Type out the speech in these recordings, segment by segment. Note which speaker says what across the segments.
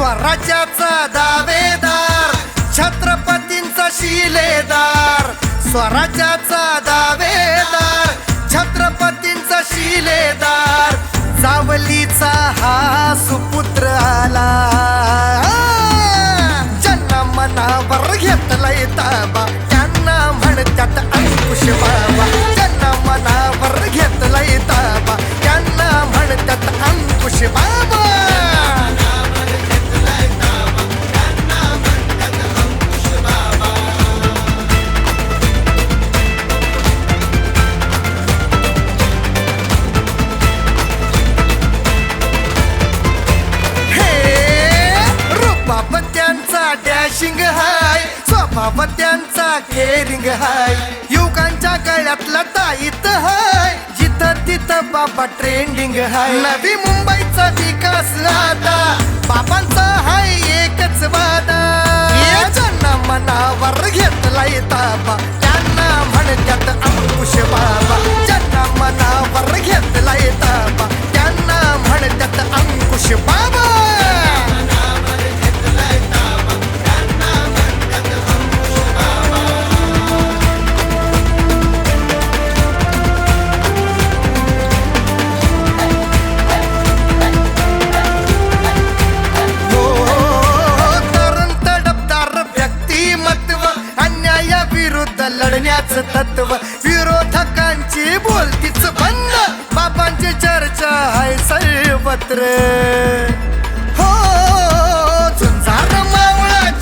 Speaker 1: स्वराज्याचा दावेदार छत्रपतींचा शिलेदार. स्वराज्याचा दावेदार छत्रपतींचा शिलेदार. सावलीचा हा सुपुत्र आला. जन्म मनावर घेतलाय ताबा. स्वभाव त्यांचा केरिंग हाय. युवकांच्या गळ्यातला ताईत हाय. जिथं तिथं बाबा ट्रेंडिंग हाय. नवी मुंबईचा विकास आता बाबांचा हाय एकच वादा. ज्यांना मनावर घेतलाय ताबा त्यांना म्हणतात विरुद्ध लढण्याचं तत्व. विरोधकांची बोलतीच बंद. बाबांची चर्चा आहे सर्वत्र. हो झुंजार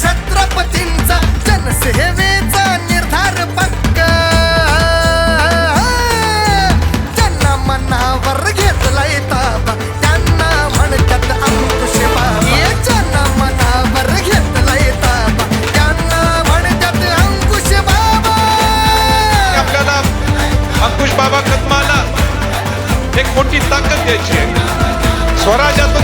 Speaker 1: छत्रपतींचा निर्धार मनावर घेतला येतात ಸ್ವರಾಜ್ ಅಂತ